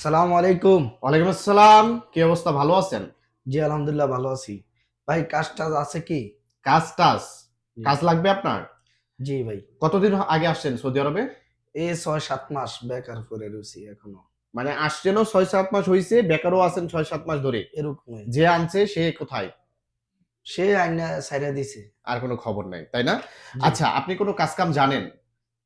আসসালামু আলাইকুম। ওয়ালাইকুম আসসালাম। কি অবস্থা? ভালো আছেন? জি আলহামদুলিল্লাহ ভালো আছি। ভাই কাজ টাজ আছে কি? কাজ টাজ কাজ লাগবে আপনার? জি ভাই। কতদিন আগে আসছেন সৌদি আরবে? এ ছয় সাত মাস বেকার করে রয়েছি এখনও। মানে আসছেনও ছয় সাত মাস হয়েছে বেকারও আছেন ছয় সাত মাস ধরে। এরকমই। যে আনছে সে কোথায়? সে আইনা সাইরা দিছে। আর কোনো খবর নাই তাই না? আচ্ছা আপনি কোনো কাজ কাম জানেন?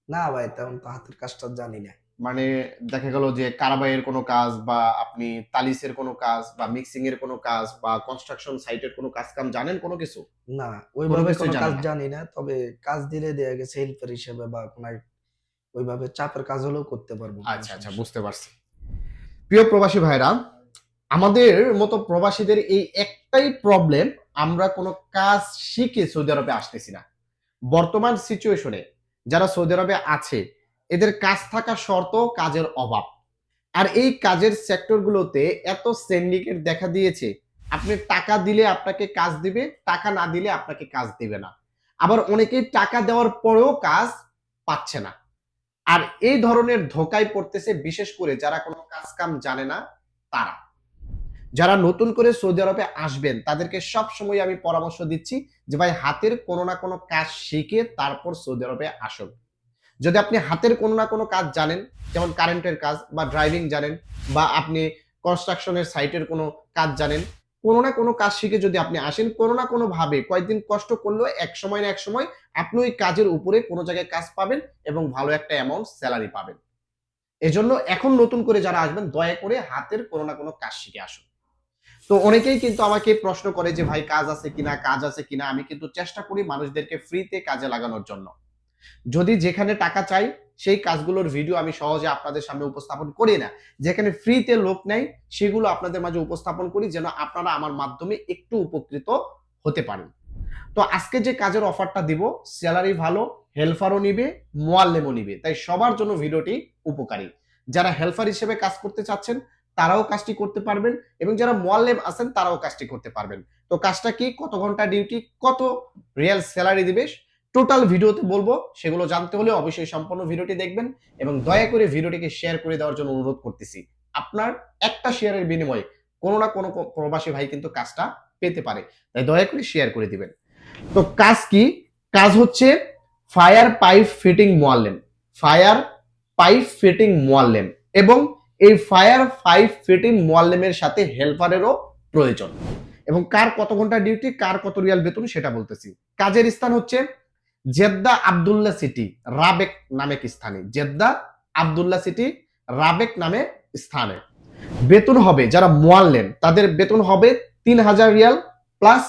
না ভাই তেমন তো হাতের কাজটা জানি না। মানে দেখা গেল যে কারাবাইয়ের কোনো কাজ বা আপনি তালিসের কোনো কাজ বা মিক্সিং এর কোনো কাজ বা কনস্ট্রাকশন সাইটের কোনো কাজ কাম জানেন কোনো কিছু? না ওইভাবে কোনো কাজ জানি না তবে কাজ দিলে দেয়া গেছে হেল্পার হিসেবে বা কোনো ওইভাবে চাপের কাজ হলেও করতে পারব আচ্ছা আচ্ছা বুঝতে পারছি। প্রিয় প্রবাসী ভাইরা আমাদের মতো প্রবাসীদের এই একটাই প্রবলেম আমরা কোনো কাজ শিখে সৌদি আরবে আসতেছি না। বর্তমান সিচুয়েশনে যারা সৌদি আরবে আছে এদের কাজ থাকা শর্ত কাজের অভাব। আর এই কাজের সেক্টরগুলোতে এত সিন্ডিকেট দেখা দিয়েছে, আপনি টাকা দিলে আপনাকে কাজ দিবে, টাকা না দিলে আপনাকে কাজ দিবে না। আবার অনেকেই টাকা দেওয়ার পরেও কাজ পাচ্ছে না। আর এই ধরনের ধোকায় পড়তেছে বিশেষ করে যারা কোনো কাজ কাম জানে না, তারা। যারা নতুন করে সৌদি আরবে আসবেন, তাদেরকে সব সময় আমি পরামর্শ দিচ্ছি যে ভাই, হাতের কোনো না কোনো কাজ শিখে তারপর সৌদি আরবে আসুন। যদি আপনি হাতের কোনো না কোনো কাজ জানেন, যেমন কারেন্টের কাজ বা ড্রাইভিং জানেন বা আপনি কনস্ট্রাকশনের সাইটের কোনো কাজ জানেন, কোনো না কোনো কাজ শিখে যদি আপনি আসেন, কোনো না কোনো ভাবে কয়েকদিন কষ্ট করলেও এক সময় না এক সময় আপনি ওই কাজের উপরে কোনো জায়গায় কাজ পাবেন এবং ভালো একটা অ্যামাউন্ট স্যালারি পাবেন। এজন্য এখন নতুন করে যারা আসবেন, দয়া করে হাতের কোনো না কোনো কাজ শিখে আসুন। তো অনেকেই কিন্তু আমাকে প্রশ্ন করে যে, ভাই, কাজ আছে কিনা? কাজ আছে কিনা? আমি কিন্তু চেষ্টা করি মানুষদেরকে ফ্রিতে কাজে লাগানোর জন্য। যদি যেখানে টাকা চাই, সেই কাজগুলোর ভিডিও আমি সহজে আপনাদের সামনে উপস্থাপন করি না। যেখানে ফ্রিতে লোক নেয় সেগুলো আপনাদের মাঝে উপস্থাপন করি যেন আপনারা আমার মাধ্যমে একটু উপকৃত হতে পারেন। তো আজকে যে কাজের অফারটা দিব স্যালারি ভালো হেল্পারও নিবে, মোয়াল্লেমও নিবে। তাই সবার জন্য ভিডিওটি উপকারী। যারা হেল্পার হিসেবে কাজ করতে চাচ্ছেন, তারাও কাজটি করতে পারবেন এবং যারা মোয়াল্লেম আছেন, তারাও কাজটি করতে পারবেন। তো কাজটা কি? কত ঘণ্টা ডিউটি কত রিয়েল স্যালারি দিবে? টোটাল ভিডিওতে বলব, সেগুলো জানতে হলে অবশ্যই সম্পূর্ণ ভিডিওটি দেখবেন এবং দয়া করে ভিডিওটিকে শেয়ার করে দেওয়ার জন্য অনুরোধ করতেছি। আপনার একটা শেয়ারের বিনিময়ে কোনো না কোনো প্রবাসী ভাই কিন্তু কাজটা পেতে পারে, তাই দয়া করে শেয়ার করে দিবেন। তো কাজ কি? কাজ হচ্ছে ফায়ার পাইপ ফিটিং মোয়াল্লেম। ফায়ার পাইপ ফিটিং মোয়াল্লেম এবং এই ফায়ার পাইপ ফিটিং মোয়াল্লেমের সাথে হেল্পারেরও প্রয়োজন। এবং কার কত ঘণ্টা ডিউটি কার কত রিয়াল বেতন সেটা বলতেছি। কাজের স্থান হচ্ছে জেদ্দা আবদুল্লাহ সিটি, রাবেক নামে স্থানে। জেদ্দা আবদুল্লাহ সিটি, রাবেক নামে স্থানে। বেতন হবে, যারা মোয়াল্লেম তাদের বেতন হবে তিন হাজার রিয়াল প্লাস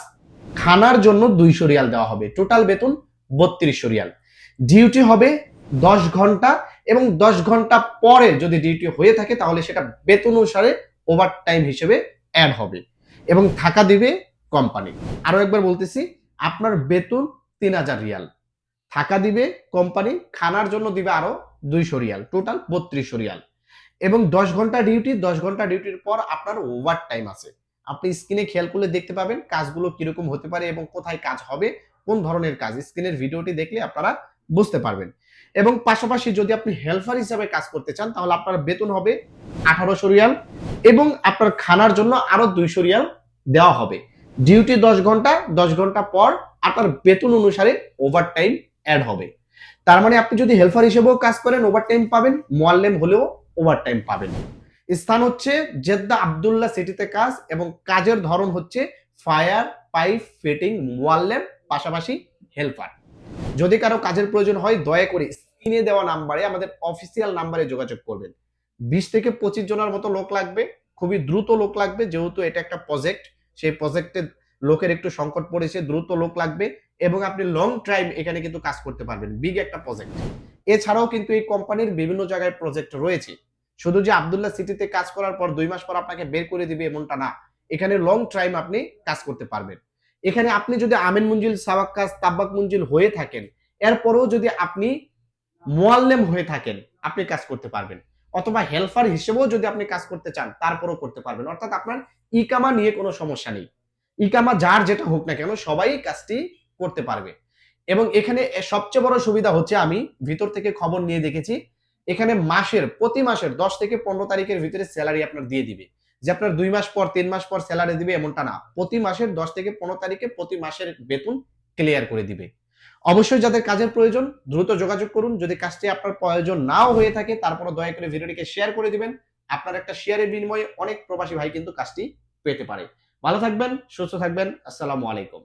খানার জন্য দুইশো রিয়াল দেওয়া হবে। টোটাল বেতন বত্রিশশো রিয়াল। ডিউটি হবে দশ ঘণ্টা এবং দশ ঘণ্টা পরে যদি ডিউটি হয়ে থাকে, তাহলে সেটা বেতন অনুসারে ওভার টাইম হিসেবে অ্যাড হবে এবং থাকা দিবে কোম্পানি আরও একবার বলতেছি, আপনার বেতন তিন হাজার রিয়াল। থাকা দিবে কোম্পানি খানার জন্য দিবে আরও দুইশো রিয়াল টোটাল বত্রিশশো রিয়াল। এবং দশ ঘণ্টা ডিউটি দশ ঘণ্টা ডিউটির পর আপনার ওভার টাইম আছে। আপনি স্ক্রিনে খেয়াল করলে দেখতে পাবেন কাজগুলো কীরকম হতে পারে এবং কোথায় কাজ হবে, কোন ধরনের কাজ। স্ক্রিনের ভিডিওটি দেখলে আপনারা বুঝতে পারবেন। এবং পাশাপাশি যদি আপনি হেল্পার হিসাবে কাজ করতে চান, তাহলে আপনার বেতন হবে আঠারোশো রিয়াল এবং আপনার খানার জন্য আরও দুইশো রিয়াল দেওয়া হবে। ডিউটি দশ ঘণ্টা দশ ঘণ্টা পর আপনার বেতন অনুসারে ওভার টাইম অ্যাড হবে। তার মানে আপনি যদি হেল্পার হিসেবেও কাজ করেন ওভার টাইম পাবেন, মোয়াল্লেম হলেও ওভার টাইম পাবেন। স্থান হচ্ছে জেদ্দা আবদুল্লাহ সিটিতে কাজ এবং কাজের ধরন হচ্ছে ফায়ার পাইপ ফিটিং মোয়াল্লেম, পাশাপাশি হেল্পার যদি কারও কাজের প্রয়োজন হয়, দয়া করে স্ক্রিনে দেওয়া নাম্বারে, আমাদের অফিসিয়াল নাম্বারে যোগাযোগ করবেন। বিশ থেকে পঁচিশ জনের মতো লোক লাগবে, খুবই দ্রুত লোক লাগবে, যেহেতু এটা একটা প্রজেক্ট সেই প্রজেক্টে লোকের একটু সংকট পড়েছে, দ্রুত লোক লাগবে এবং আপনি লং টাইম এখানে কিন্তু কাজ করতে পারবেন বিগ একটা প্রজেক্ট এছাড়াও কিন্তু এই কোম্পানির বিভিন্ন জায়গায় প্রজেক্ট রয়েছে। শুধু যে আবদুল্লাহ সিটিতে কাজ করার পর দুই মাস পর আপনাকে বের করে দিবে এমনটা না। এখানে লং টাইম আপনি কাজ করতে পারবেন। এখানে আপনি যদি আমিন মঞ্জিল সাবাক কাজ তাব্বাক মঞ্জিল হয়ে থাকেন, এরপরেও যদি আপনি মোয়াল্লেম হয়ে থাকেন, আপনি কাজ করতে পারবেন। অথবা হেল্পার হিসেবেও যদি আপনি কাজ করতে চান, তারপরেও করতে পারবেন। অর্থাৎ আপনার ইকামা নিয়ে কোনো সমস্যা নেই। ইকামা যার যেটা হোক না কেন, সবাই কাজটি করতে পারবে। এবং এখানে সবচেয়ে বড় সুবিধা হচ্ছে আমি ভিতর থেকে খবর নিয়ে দেখেছি, এখানে মাসের, প্রতি মাসের দশ থেকে পনেরো তারিখের ভিতরে স্যালারি আপনার দিয়ে দিবে। যে আপনার দুই মাস পর, তিন মাস পর স্যালারি দিবে এমনটা না। প্রতি মাসের দশ থেকে পনেরো তারিখে প্রতি মাসের বেতন ক্লিয়ার করে দিবে। অবশ্যই যাদের কাজের প্রয়োজন, দ্রুত যোগাযোগ করুন। যদি কাজটি আপনার প্রয়োজন নাও হয়ে থাকে তারপরে দয়া করে ভিডিওটিকে শেয়ার করে দিবেন। আপনার একটা শেয়ারের বিনিময়ে অনেক প্রবাসী ভাই কিন্তু কাজটি পেতে পারে। ভালো থাকবেন, সুস্থ থাকবেন। আসসালামু আলাইকুম।